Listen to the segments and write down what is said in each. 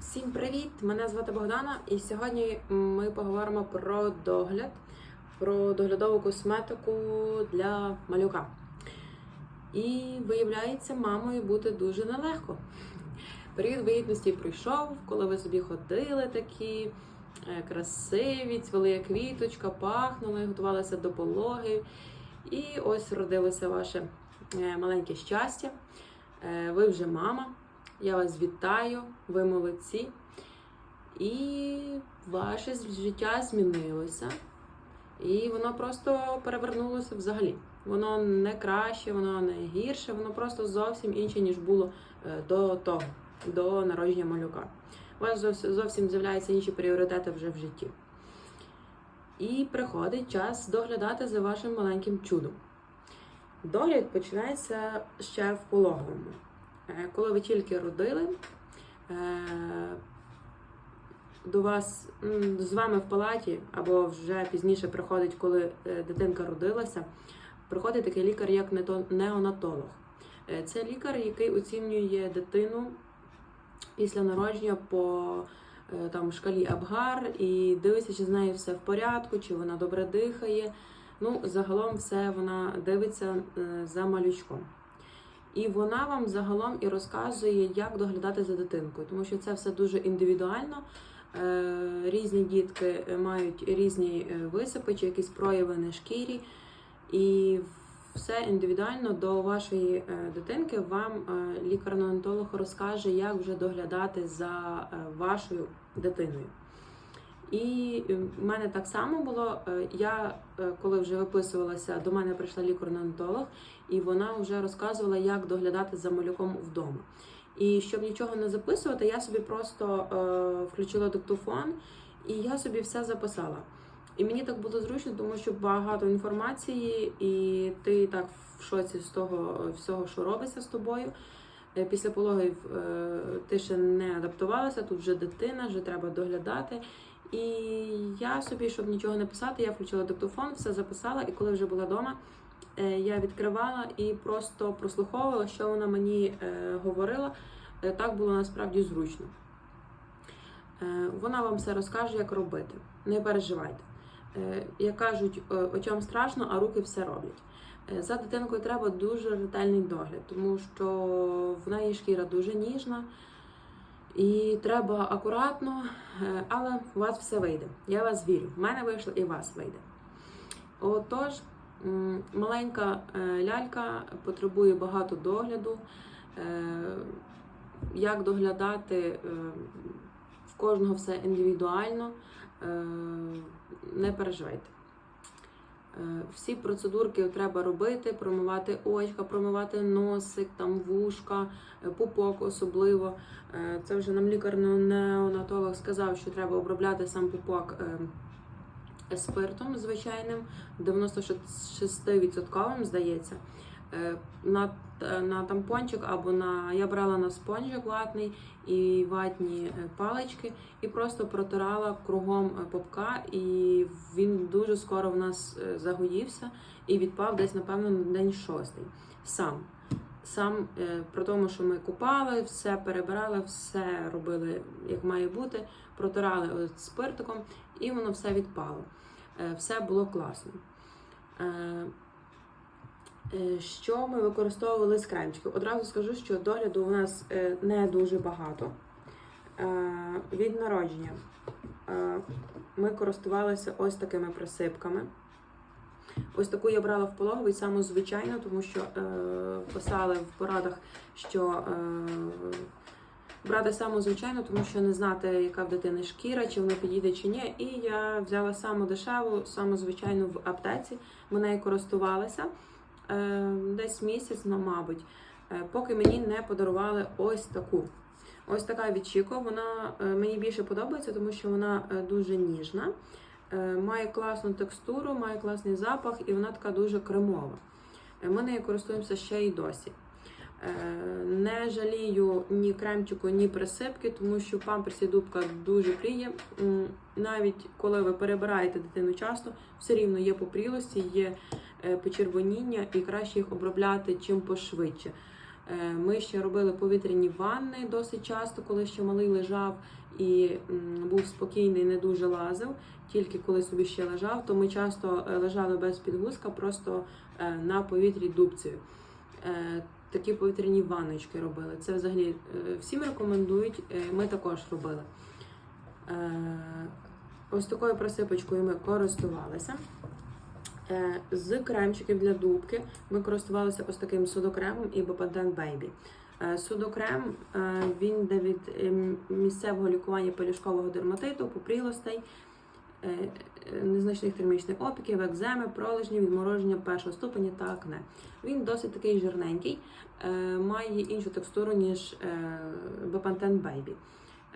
Всім привіт! Мене звати Богдана, і сьогодні ми поговоримо про догляд, про доглядову косметику для малюка. І виявляється, мамою бути дуже нелегко. Період вагітності пройшов, коли ви собі ходили такі е, красиві, цвіли як квіточка, пахнули, готувалися до пологи. І ось родилося ваше е, маленьке щастя. Е, Ви вже мама. Я вас вітаю, ви молодці. І ваше життя змінилося. І воно просто перевернулося взагалі. Воно не краще, воно не гірше, воно просто зовсім інше, ніж було е, до того, до народження малюка. У вас зовсім, з'являються інші пріоритети вже в житті. І приходить час доглядати за вашим маленьким чудом. Догляд починається ще в пологовому. Е, Коли ви тільки родили, е, до вас з вами в палаті, або вже пізніше приходить, коли е, дитинка родилася, приходить такий лікар, як неонатолог. Це лікар, який оцінює дитину після народження по там, шкалі Абгар і дивиться, чи з нею все в порядку, чи вона добре дихає. Ну, загалом все вона дивиться за малючком. І вона вам загалом і розказує, як доглядати за дитинкою, тому що це все дуже індивідуально. Е, Різні дітки мають різні е, висипи чи якісь прояви на шкірі, і все індивідуально до вашої е, дитинки вам лікар-неонатолог розкаже, як вже доглядати за вашою дитиною. І е, в мене так само було. е, Я е, коли вже виписувалася, до мене прийшла лікар-неонатолог, і вона вже розказувала, як доглядати за малюком вдома. І щоб нічого не записувати, я собі просто е, включила диктофон і я собі все записала. І мені так було зручно, тому що багато інформації, і ти так в шоці з того всього, що робиться з тобою. Після пологів е, ти ще не адаптувалася, тут вже дитина, вже треба доглядати. І я собі, щоб нічого не писати, я включила диктофон, все записала, і коли вже була вдома, е, я відкривала і просто прослуховувала, що вона мені е, говорила. Е, Так було насправді зручно. Вона вам все розкаже, як робити. Не переживайте. Як кажуть, очам страшно, а руки все роблять. За дитинкою треба дуже ретельний догляд, тому що в неї шкіра дуже ніжна. І треба акуратно, е, але у вас все вийде. Я вас вірю. В мене вийшло і у вас вийде. Отож, маленька е, лялька потребує багато догляду. Е, Як доглядати в кожного все індивідуально, не переживайте. Е, Всі процедурки треба робити, промивати очка, промивати носик, там вушка, е, пупок особливо. Е, Це вже нам лікар-неонатолог сказав, що треба обробляти сам пупок е, спиртом звичайним, 96% здається. Е, На, е, на тампончик або на я брала на спонжик ватний і ватні е, палички, і просто протирала кругом попка, і він дуже скоро в нас загоївся і відпав десь, напевно, на день шостий. Сам. Сам про тому, що ми купали, все перебирали, все робили як має бути, протирали от спиртиком, і воно все відпало. Все було класно. Е, Що ми використовували з кремчиків? Одразу скажу, що догляду у нас е, не дуже багато. Е, Від народження ми користувалися ось такими присипками. Ось таку я брала в пологовий саму звичайну, тому що писали в порадах, що брати саму звичайну, тому що не знати, яка в дитини шкіра, чи вона підійде чи ні. І я взяла саму дешеву, саму звичайну в аптеці. Ми нею користувалися десь місяць, ну, мабуть, е, поки мені не подарували ось таку. Ось така від. Вона е, мені більше подобається, тому що вона е, дуже ніжна, має класну текстуру, має класний запах і вона така дуже кремова. Ми нею користуємося ще й досі. Не жалію ні кремчику, ні присипки, тому що памперсі дубка дуже пріє. Навіть коли ви перебираєте дитину часто, все рівно є попрілості, є почервоніння, і краще їх обробляти чим пошвидше. Е, Ми ще робили повітряні ванни досить часто, коли ще малий лежав і був спокійний, не дуже лазив. Тільки коли собі ще лежав, то ми часто е, лежали без підгузка, просто е, на повітрі дубцею. Е, Такі повітряні ванночки робили. Це взагалі е, всім рекомендують. е, Ми також робили. Е, Ось такою присипочкою ми користувалися. Е, З кремчиків для дубки ми користувалися ось таким судокремом і Bepanthen Baby. Е, Судокрем е, він йде від місцевого лікування пелюшкового дерматиту, попрілостей, незначних термічних опіків, екземи, пролежні, відмороження першого ступеня та акне. Він досить такий жирненький, має іншу текстуру, ніж Baby.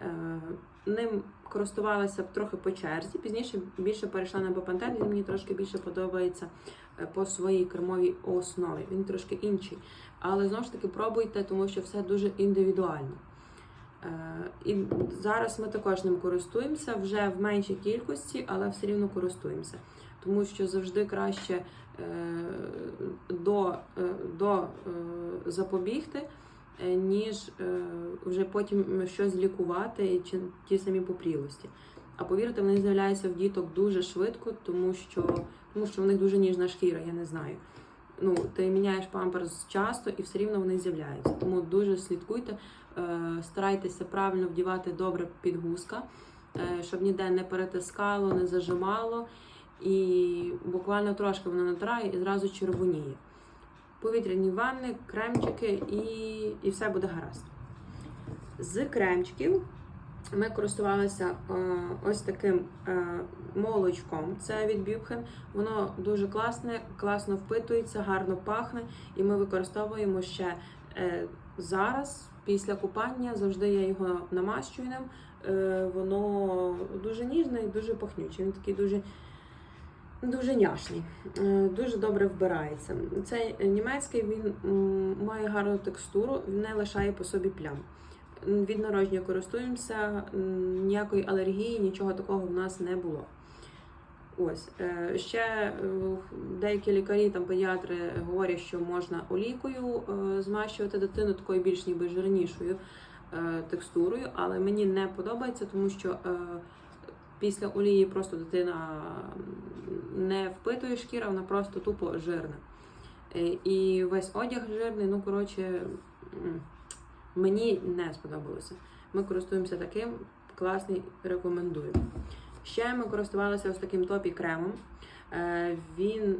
Е, Ним користувалася трохи по черзі. Пізніше більше перейшла на Bepanthen, він мені трошки більше подобається е, по своїй кермовій основі. Він трошки інший. Але знову ж таки пробуйте, тому що все дуже індивідуально. Е, І зараз ми також ним користуємося вже в меншій кількості, але все рівно користуємося. Тому що завжди краще е, до, до запобігти, ніж е, вже потім щось лікувати чи ті самі попрілості. А повірте, вони з'являються в діток дуже швидко, тому що, тому що в них дуже ніжна шкіра, я не знаю. Ну, ти міняєш памперс часто і все рівно вони з'являються. Тому дуже слідкуйте, е, старайтеся правильно вдівати добре підгузка, е, щоб ніде не перетискало, не зажимало. І буквально трошки воно натирає і зразу червоніє. Повітряні ванни, кремчики і, і все буде гаразд. З кремчиків ми користувалися е, ось таким е, молочком. Це від Бюбхен. Воно дуже класне, класно впитується, гарно пахне, і ми використовуємо ще е, зараз, після купання, завжди я його намащую ним. Воно дуже ніжне і дуже пахнюче. Він такий дуже. Дуже няшний, Е, дуже добре вбирається. Цей німецький він має гарну текстуру, він не лишає по собі плям. Від народження користуємося, ніякої алергії, нічого такого в нас не було. Ось е, ще е, деякі лікарі, там педіатри говорять, що можна олійкою змащувати дитину такою більш ніби жирнішою текстурою, але мені не подобається, тому що після олії просто дитина не впитує шкіра, вона просто тупо жирна. Е, І весь одяг жирний, ну коротше, мені не сподобалося. Ми користуємося таким, класний, рекомендую. Ще ми користувалися ось таким топі кремом. Е, Він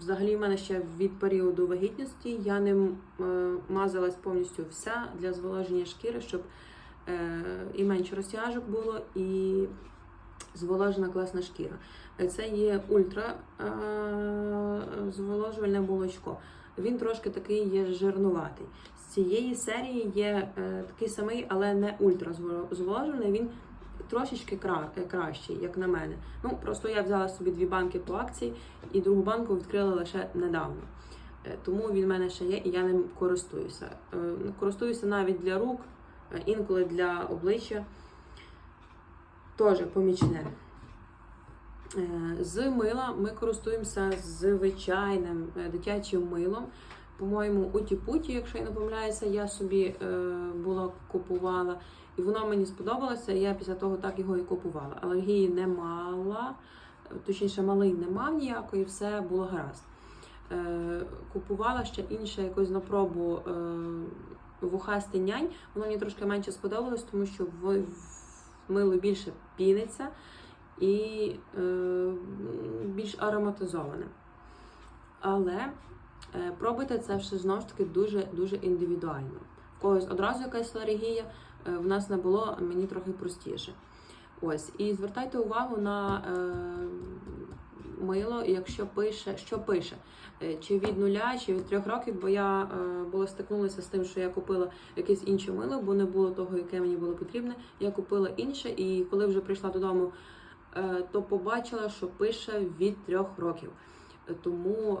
взагалі в мене ще від періоду вагітності. Я ним е, мазалась повністю вся для зволоження шкіри, щоб і менше розтяжок було, і зволожена класна шкіра. Е, Це є ультра е, зволожувальне молочко. Він трошки такий є жирнуватий. З цієї серії є е, такий самий, але не ультра зволожувальний. Він трошечки кра- кращий, як на мене. Ну просто я взяла собі дві банки по акції і другу банку відкрила лише недавно. Тому він в мене ще є, і я ним користуюся. Е, Користуюся навіть для рук, інколи для обличчя. Теж помічне. Е, З мила ми користуємося звичайним е, дитячим милом. По-моєму, уті-путі, якщо я не помиляюся, я собі е, була купувала. І воно мені сподобалося, і я після того так його і купувала. Алергії не мала, точніше, малий не мав ніякої, все було гаразд. Купувала ще інше якось на пробу вухастий нянь. Воно мені трошки менше сподобалось, тому що в мило більше піниться і е, більш ароматизоване. Але е, пробуйте це все знову ж таки дуже дуже індивідуально. В когось одразу якась алергія, е, в нас не було, мені трохи простіше. Ось, і звертайте увагу на е, мило, якщо пише, що пише, Е, чи від нуля, чи від трьох років, бо я е, була стикнулася з тим, що я купила якесь інше мило, бо не було того, яке мені було потрібне. Я купила інше, і коли вже прийшла додому, е, то побачила, що пише від трьох років. Тому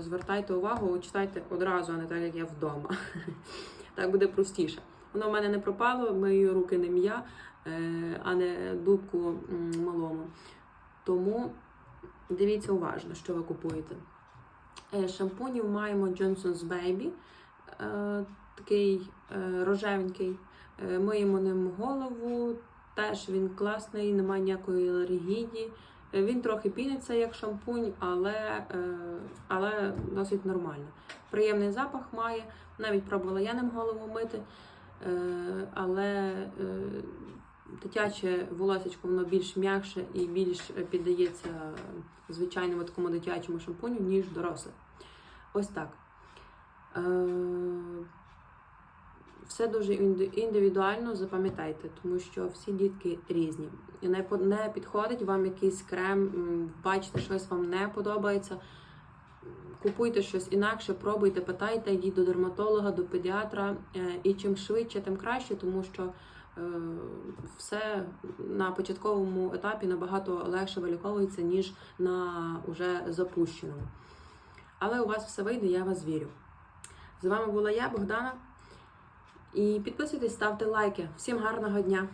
звертайте увагу, читайте одразу, а не так, як я вдома. Так буде простіше. Воно в мене не пропало, мої руки не м'я, а не дубку малому. Тому дивіться уважно, що ви купуєте. Е, Шампунів маємо Johnson's Baby. Е, такий е, рожевенький. Миємо ним голову, теж він класний, немає ніякої алергії. Він трохи піниться як шампунь, але, але досить нормально. Приємний запах має. Навіть пробувала я ним голову мити, але дитяче волосечко воно більш м'якше і більш піддається звичайному такому дитячому шампуню, ніж доросле. Ось так. Е, Все дуже індивідуально, запам'ятайте, тому що всі дітки різні. Не, підходить вам якийсь крем, бачите, щось вам не подобається. Купуйте щось інакше, пробуйте, питайте, йдіть до дерматолога, до педіатра. Е, І чим швидше, тим краще, тому що е, все на початковому етапі набагато легше виліковується, ніж на уже запущеному. Але у вас все вийде, я вас вірю. З вами була я, Богдана. І підписуйтесь, ставте лайки. Всім гарного дня!